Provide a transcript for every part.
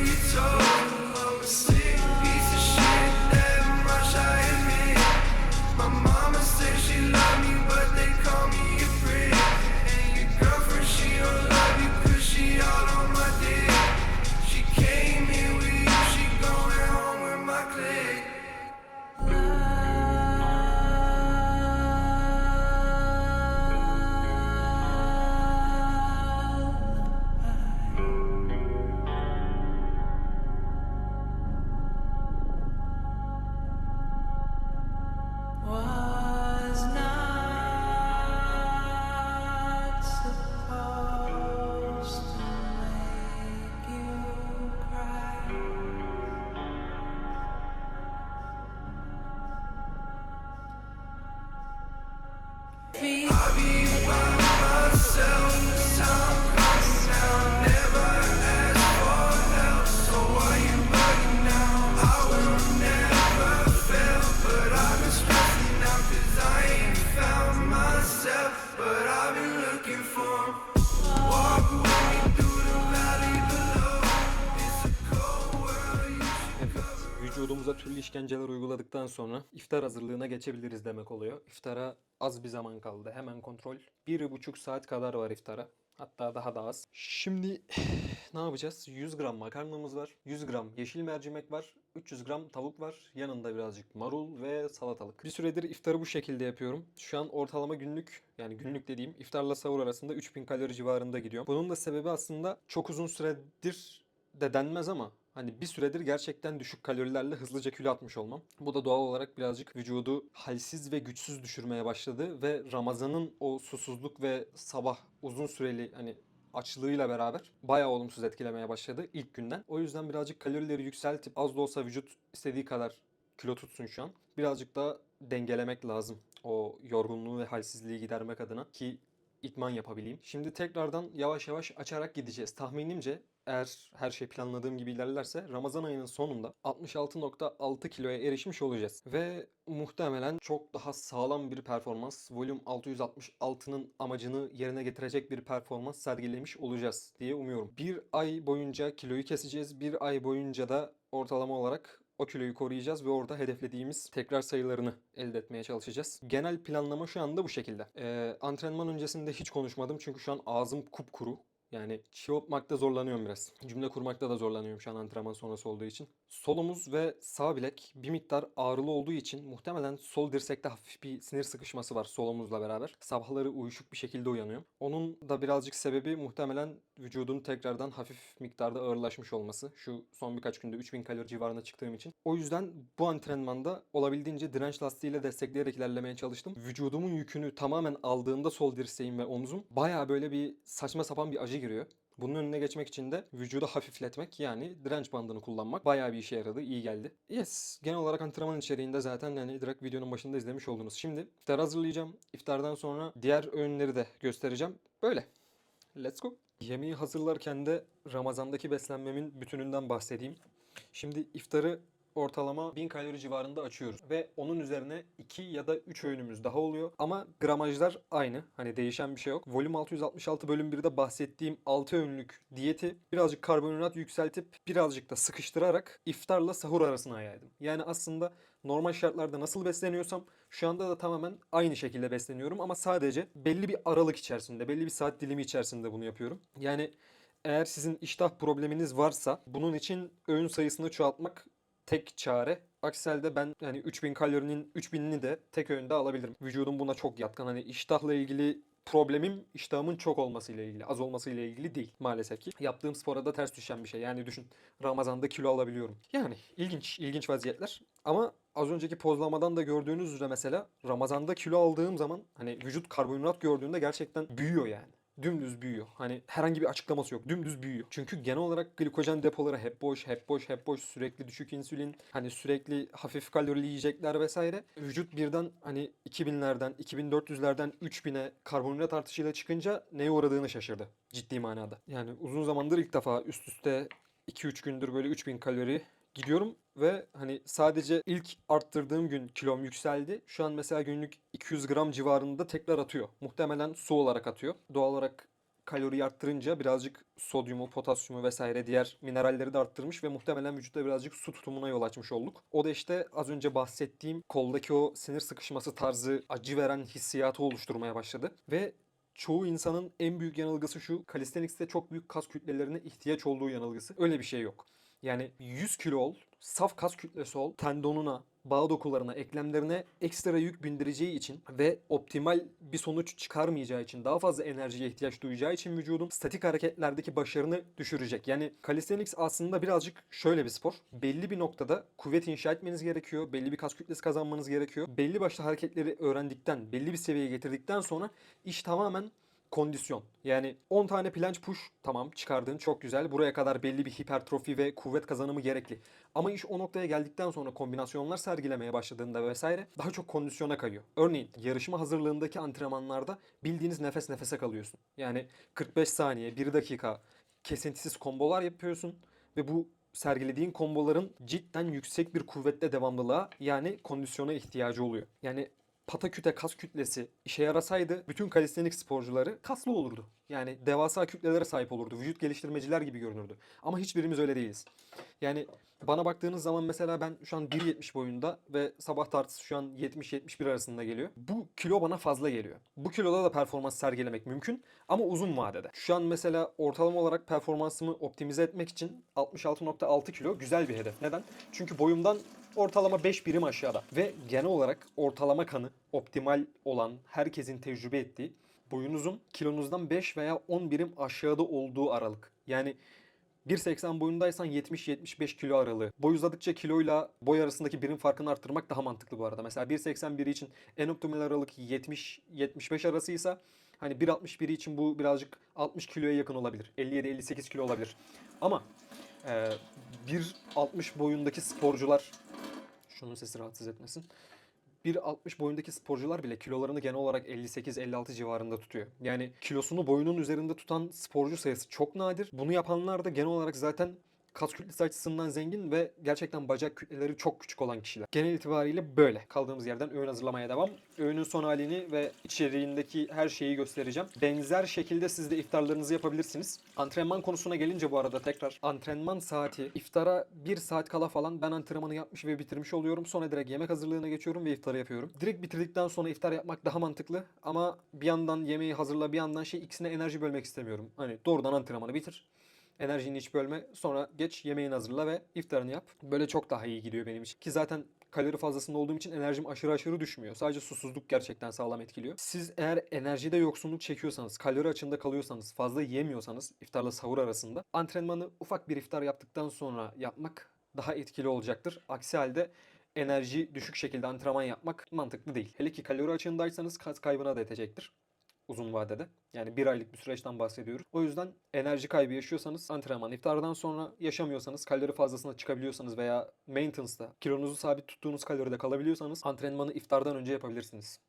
you told be vücudumuza türlü işkenceler uyguladıktan sonra iftar hazırlığına geçebiliriz demek oluyor. İftara az bir zaman kaldı. Hemen kontrol. Bir buçuk saat kadar var iftara. Hatta daha da az. Şimdi ne yapacağız? 100 gram makarnamız var. 100 gram yeşil mercimek var. 300 gram tavuk var. Yanında birazcık marul ve salatalık. Bir süredir iftarı bu şekilde yapıyorum. Şu an ortalama günlük yani günlük dediğim iftarla sahur arasında 3000 kalori civarında gidiyor. Bunun da sebebi aslında çok uzun süredir de denmez ama hani bir süredir gerçekten düşük kalorilerle hızlıca kilo atmış olmam. Bu da doğal olarak birazcık vücudu halsiz ve güçsüz düşürmeye başladı ve Ramazan'ın o susuzluk ve sabah uzun süreli hani açlığıyla beraber bayağı olumsuz etkilemeye başladı ilk günden. O yüzden birazcık kalorileri yükseltip az da olsa vücut istediği kadar kilo tutsun şu an. Birazcık daha dengelemek lazım o yorgunluğu ve halsizliği gidermek adına ki itman yapabileyim. Şimdi tekrardan yavaş yavaş açarak gideceğiz. Tahminimce eğer her şey planladığım gibi ilerlerse Ramazan ayının sonunda 66.6 kiloya erişmiş olacağız. Ve muhtemelen çok daha sağlam bir performans, volüm 666'nın amacını yerine getirecek bir performans sergilemiş olacağız diye umuyorum. Bir ay boyunca kiloyu keseceğiz. Bir ay boyunca da ortalama olarak o kiloyu koruyacağız ve orada hedeflediğimiz tekrar sayılarını elde etmeye çalışacağız. Genel planlama şu anda bu şekilde. Ee, antrenman öncesinde hiç konuşmadım çünkü şu an ağzım kupkuru. Yani çiğ yapmakta zorlanıyorum biraz. Cümle kurmakta da zorlanıyorum şu an antrenman sonrası olduğu için. Sol omuz ve sağ bilek bir miktar ağrılı olduğu için muhtemelen sol dirsekte hafif bir sinir sıkışması var sol omuzla beraber. Sabahları uyuşuk bir şekilde uyanıyorum. Onun da birazcık sebebi muhtemelen vücudun tekrardan hafif miktarda ağırlaşmış olması. Şu son birkaç günde 3000 kalori civarına çıktığım için. O yüzden bu antrenmanda olabildiğince direnç lastiğiyle destekleyerek ilerlemeye çalıştım. Vücudumun yükünü tamamen aldığında sol dirseğim ve omzum baya böyle bir saçma sapan bir acı giriyor. Bunun önüne geçmek için de vücudu hafifletmek yani direnç bandını kullanmak bayağı bir işe yaradı, iyi geldi. Yes, genel olarak antrenman içeriğinde zaten yani direkt videonun başında izlemiş oldunuz. Şimdi iftar hazırlayacağım. İftardan sonra diğer öğünleri de göstereceğim. Böyle. Let's go. Yemeği hazırlarken de Ramazan'daki beslenmemin bütününden bahsedeyim. Şimdi iftarı ortalama 1000 kalori civarında açıyoruz. Ve onun üzerine 2 ya da 3 öğünümüz daha oluyor. Ama gramajlar aynı. Hani değişen bir şey yok. Volüm 666 bölüm 1'de bahsettiğim 6 öğünlük diyeti birazcık karbonhidrat yükseltip birazcık da sıkıştırarak iftarla sahur arasına yaydım. Yani aslında normal şartlarda nasıl besleniyorsam şu anda da tamamen aynı şekilde besleniyorum ama sadece belli bir aralık içerisinde, belli bir saat dilimi içerisinde bunu yapıyorum. Yani eğer sizin iştah probleminiz varsa bunun için öğün sayısını çoğaltmak tek çare. Aksi halde ben yani 3000 kalorinin 3000'ini de tek öğünde alabilirim. Vücudum buna çok yatkın. Hani iştahla ilgili problemim iştahımın çok olması ile ilgili, az olması ile ilgili değil maalesef ki. Yaptığım spora da ters düşen bir şey. Yani düşün Ramazan'da kilo alabiliyorum. Yani ilginç, ilginç vaziyetler. Ama az önceki pozlamadan da gördüğünüz üzere mesela Ramazan'da kilo aldığım zaman hani vücut karbonhidrat gördüğünde gerçekten büyüyor yani. Dümdüz büyüyor. Hani herhangi bir açıklaması yok. Dümdüz büyüyor. Çünkü genel olarak glikojen depoları hep boş, hep boş, hep boş. Sürekli düşük insülin, hani sürekli hafif kalorili yiyecekler vesaire. Vücut birden hani 2000'lerden, 2400'lerden 3000'e karbonhidrat artışıyla çıkınca neye uğradığını şaşırdı. Ciddi manada. Yani uzun zamandır ilk defa üst üste 2-3 gündür böyle 3000 kalori gidiyorum ve hani sadece ilk arttırdığım gün kilom yükseldi. Şu an mesela günlük 200 gram civarında tekrar atıyor. Muhtemelen su olarak atıyor. Doğal olarak kaloriyi arttırınca birazcık sodyumu, potasyumu vesaire diğer mineralleri de arttırmış ve muhtemelen vücutta birazcık su tutumuna yol açmış olduk. O da işte az önce bahsettiğim koldaki o sinir sıkışması tarzı acı veren hissiyatı oluşturmaya başladı. Ve çoğu insanın en büyük yanılgısı şu. Calisthenics'te çok büyük kas kütlelerine ihtiyaç olduğu yanılgısı. Öyle bir şey yok. Yani 100 kilo ol, saf kas kütlesi ol, tendonuna, bağ dokularına, eklemlerine ekstra yük bindireceği için ve optimal bir sonuç çıkarmayacağı için, daha fazla enerjiye ihtiyaç duyacağı için vücudun statik hareketlerdeki başarını düşürecek. Yani calisthenics aslında birazcık şöyle bir spor. Belli bir noktada kuvvet inşa etmeniz gerekiyor. Belli bir kas kütlesi kazanmanız gerekiyor. Belli başlı hareketleri öğrendikten, belli bir seviyeye getirdikten sonra iş tamamen kondisyon. Yani 10 tane planche push tamam çıkardın çok güzel. Buraya kadar belli bir hipertrofi ve kuvvet kazanımı gerekli. Ama iş o noktaya geldikten sonra kombinasyonlar sergilemeye başladığında vesaire daha çok kondisyona kayıyor. Örneğin yarışma hazırlığındaki antrenmanlarda bildiğiniz nefes nefese kalıyorsun. Yani 45 saniye, 1 dakika kesintisiz kombolar yapıyorsun ve bu sergilediğin komboların cidden yüksek bir kuvvetle devamlılığa yani kondisyona ihtiyacı oluyor. Yani pataküte kas kütlesi işe yarasaydı bütün kalistenik sporcuları kaslı olurdu. Yani devasa kütlelere sahip olurdu. Vücut geliştirmeciler gibi görünürdü. Ama hiçbirimiz öyle değiliz. Yani bana baktığınız zaman mesela ben şu an 1.70 boyunda ve sabah tartısı şu an 70-71 arasında geliyor. Bu kilo bana fazla geliyor. Bu kiloda da performans sergilemek mümkün ama uzun vadede. Şu an mesela ortalama olarak performansımı optimize etmek için 66.6 kilo güzel bir hedef. Neden? Çünkü boyumdan ortalama 5 birim aşağıda. Ve genel olarak ortalama kanı optimal olan herkesin tecrübe ettiği boyunuzun kilonuzdan 5 veya 10 birim aşağıda olduğu aralık. Yani 1.80 boyundaysan 70-75 kilo aralığı. Boy uzadıkça kiloyla boy arasındaki birim farkını arttırmak daha mantıklı bu arada. Mesela 1.80 biri için en optimal aralık 70-75 arasıysa hani 1.60 için bu birazcık 60 kiloya yakın olabilir. 57-58 kilo olabilir. Ama e, 1.60 boyundaki sporcular şunun sesi rahatsız etmesin. 1.60 boyundaki sporcular bile kilolarını genel olarak 58-56 civarında tutuyor. Yani kilosunu boyunun üzerinde tutan sporcu sayısı çok nadir. Bunu yapanlar da genel olarak zaten kas kütlesi açısından zengin ve gerçekten bacak kütleleri çok küçük olan kişiler. Genel itibariyle böyle. Kaldığımız yerden öğün hazırlamaya devam. Öğünün son halini ve içeriğindeki her şeyi göstereceğim. Benzer şekilde siz de iftarlarınızı yapabilirsiniz. Antrenman konusuna gelince bu arada tekrar antrenman saati iftara 1 saat kala falan ben antrenmanı yapmış ve bitirmiş oluyorum. Sonra direkt yemek hazırlığına geçiyorum ve iftarı yapıyorum. Direkt bitirdikten sonra iftar yapmak daha mantıklı ama bir yandan yemeği hazırla bir yandan şey ikisine enerji bölmek istemiyorum. Hani doğrudan antrenmanı bitir. Enerjini hiç bölme. Sonra geç yemeğini hazırla ve iftarını yap. Böyle çok daha iyi gidiyor benim için. Ki zaten kalori fazlasında olduğum için enerjim aşırı aşırı düşmüyor. Sadece susuzluk gerçekten sağlam etkiliyor. Siz eğer enerjide yoksunluk çekiyorsanız, kalori açığında kalıyorsanız, fazla yiyemiyorsanız iftarla sahur arasında antrenmanı ufak bir iftar yaptıktan sonra yapmak daha etkili olacaktır. Aksi halde enerji düşük şekilde antrenman yapmak mantıklı değil. Hele ki kalori açığındaysanız kas kaybına da edecektir uzun vadede. Yani bir aylık bir süreçten bahsediyoruz. O yüzden enerji kaybı yaşıyorsanız antrenman iftardan sonra yaşamıyorsanız kalori fazlasına çıkabiliyorsanız veya maintenance'da kilonuzu sabit tuttuğunuz kaloride kalabiliyorsanız antrenmanı iftardan önce yapabilirsiniz.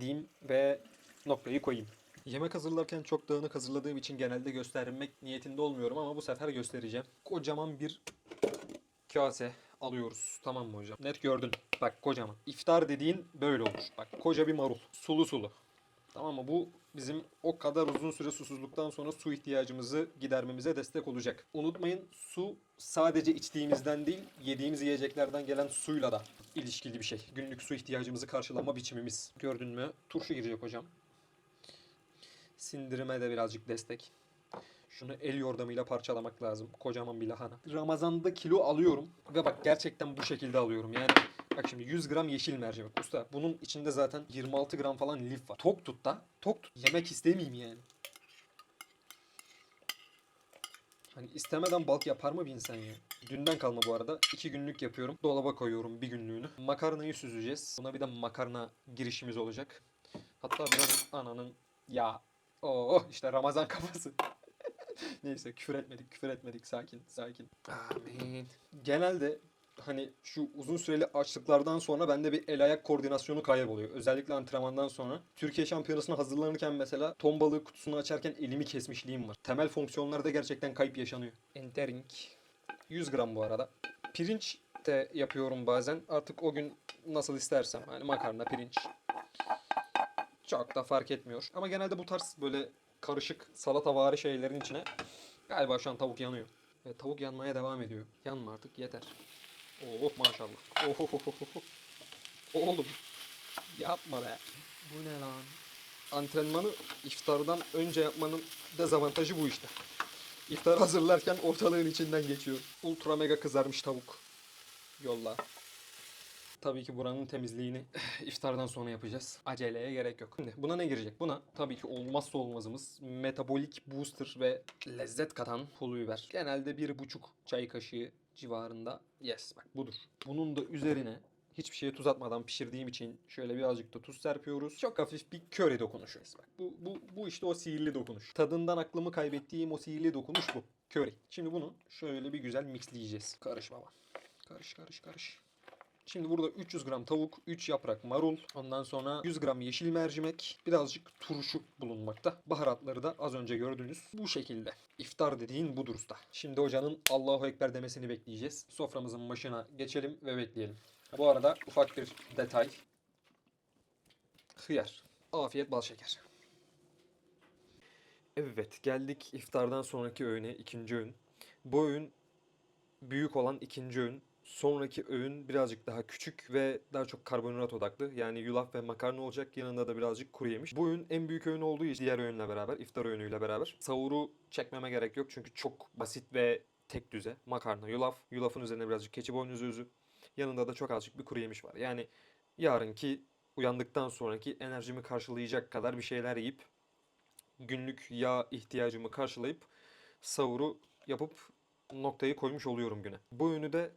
Diyeyim ve noktayı koyayım. Yemek hazırlarken çok dağınık hazırladığım için genelde göstermek niyetinde olmuyorum ama bu sefer göstereceğim. Kocaman bir kase alıyoruz. Tamam mı hocam? Net gördün. Bak kocaman. İftar dediğin böyle olur. Bak koca bir marul. Sulu sulu. Tamam mı? Bu bizim o kadar uzun süre susuzluktan sonra su ihtiyacımızı gidermemize destek olacak. Unutmayın su sadece içtiğimizden değil, yediğimiz yiyeceklerden gelen suyla da ilişkili bir şey. Günlük su ihtiyacımızı karşılama biçimimiz. Gördün mü? Turşu girecek hocam. Sindirime de birazcık destek. Şunu el yordamıyla parçalamak lazım. Kocaman bir lahana. Ramazan'da kilo alıyorum ve bak gerçekten bu şekilde alıyorum. Yani bak şimdi 100 gram yeşil mercimek usta. Bunun içinde zaten 26 gram falan lif var. Tok tut da. Tok tut. Yemek istemeyeyim yani. Hani istemeden balk yapar mı bir insan ya? Dünden kalma bu arada. İki günlük yapıyorum. Dolaba koyuyorum bir günlüğünü. Makarnayı süzeceğiz. Buna bir de makarna girişimiz olacak. Hatta biraz ananın ya. Oo işte Ramazan kafası. Neyse küfür etmedik küfür etmedik sakin sakin. Amin. Genelde hani şu uzun süreli açlıklardan sonra bende bir el ayak koordinasyonu kayboluyor. Özellikle antrenmandan sonra. Türkiye şampiyonasına hazırlanırken mesela ton balığı kutusunu açarken elimi kesmişliğim var. Temel fonksiyonlarda gerçekten kayıp yaşanıyor. Entering. 100 gram bu arada. Pirinç de yapıyorum bazen. Artık o gün nasıl istersem. Hani makarna, pirinç. Çok da fark etmiyor. Ama genelde bu tarz böyle karışık salatavari şeylerin içine galiba şu an tavuk yanıyor. Ve tavuk yanmaya devam ediyor. Yanma artık yeter. Oh maşallah. Oh, oh, oh, oh, oh. Oğlum yapma be. Bu ne lan? Antrenmanı iftardan önce yapmanın dezavantajı bu işte. İftar hazırlarken ortalığın içinden geçiyor. Ultra mega kızarmış tavuk. Yolla. Tabii ki buranın temizliğini iftardan sonra yapacağız. Aceleye gerek yok. Şimdi buna ne girecek? Buna tabii ki olmazsa olmazımız metabolik booster ve lezzet katan pul biber. Genelde bir buçuk çay kaşığı civarında. Yes bak budur. Bunun da üzerine hiçbir şeye tuz atmadan pişirdiğim için şöyle birazcık da tuz serpiyoruz. Çok hafif bir köri dokunuşu. Bak bu, bu, bu işte o sihirli dokunuş. Tadından aklımı kaybettiğim o sihirli dokunuş bu. Köri. Şimdi bunu şöyle bir güzel mixleyeceğiz. Karış baba. Karış karış karış. Şimdi burada 300 gram tavuk, 3 yaprak marul, ondan sonra 100 gram yeşil mercimek, birazcık turşu bulunmakta. Baharatları da az önce gördünüz. Bu şekilde. İftar dediğin budur usta. Şimdi hocanın Allahu Ekber demesini bekleyeceğiz. Soframızın başına geçelim ve bekleyelim. Bu arada ufak bir detay. Hıyar. Afiyet bal şeker. Evet geldik iftardan sonraki öğüne ikinci öğün. Bu öğün büyük olan ikinci öğün. Sonraki öğün birazcık daha küçük ve daha çok karbonhidrat odaklı. Yani yulaf ve makarna olacak. Yanında da birazcık kuru yemiş. Bu öğün en büyük öğün olduğu için diğer öğünle beraber, iftar öğünüyle beraber. Sahuru çekmeme gerek yok çünkü çok basit ve tek düze. Makarna, yulaf. Yulafın üzerine birazcık keçi boynuzu üzü. Yanında da çok azıcık bir kuru yemiş var. Yani yarınki uyandıktan sonraki enerjimi karşılayacak kadar bir şeyler yiyip günlük yağ ihtiyacımı karşılayıp sahuru yapıp noktayı koymuş oluyorum güne. Bu öğünü de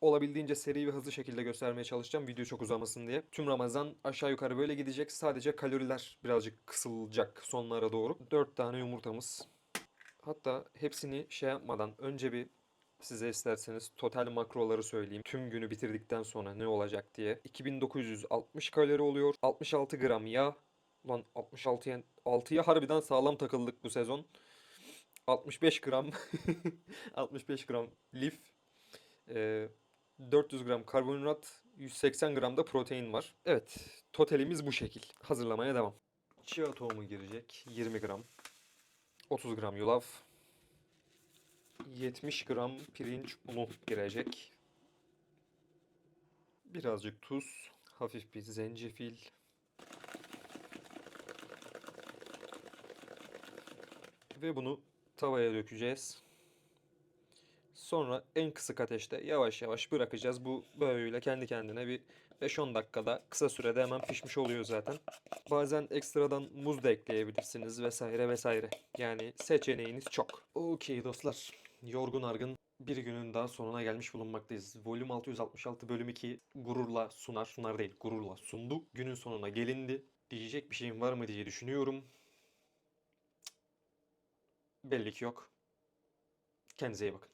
olabildiğince seri ve hızlı şekilde göstermeye çalışacağım video çok uzamasın diye. Tüm Ramazan aşağı yukarı böyle gidecek. Sadece kaloriler birazcık kısılacak sonlara doğru. 4 tane yumurtamız. Hatta hepsini şey yapmadan önce bir size isterseniz total makroları söyleyeyim. Tüm günü bitirdikten sonra ne olacak diye. 2960 kalori oluyor. 66 gram yağ. Lan 66'ya 6'ya harbiden sağlam takıldık bu sezon. 65 gram 65 gram lif. Ee, 400 gram karbonhidrat, 180 gram da protein var. Evet, totalimiz bu şekil. Hazırlamaya devam. Chia tohumu girecek, 20 gram. 30 gram yulaf. 70 gram pirinç unu girecek. Birazcık tuz, hafif bir zencefil. Ve bunu tavaya dökeceğiz. Sonra en kısık ateşte yavaş yavaş bırakacağız. Bu böyle kendi kendine bir 5-10 dakikada kısa sürede hemen pişmiş oluyor zaten. Bazen ekstradan muz da ekleyebilirsiniz vesaire vesaire. Yani seçeneğiniz çok. Okey dostlar. Yorgun argın bir günün daha sonuna gelmiş bulunmaktayız. Volüm 666 bölüm 2 gururla sunar. Sunar değil gururla sundu. Günün sonuna gelindi. Diyecek bir şeyim var mı diye düşünüyorum. Belli ki yok. Kendinize iyi bakın.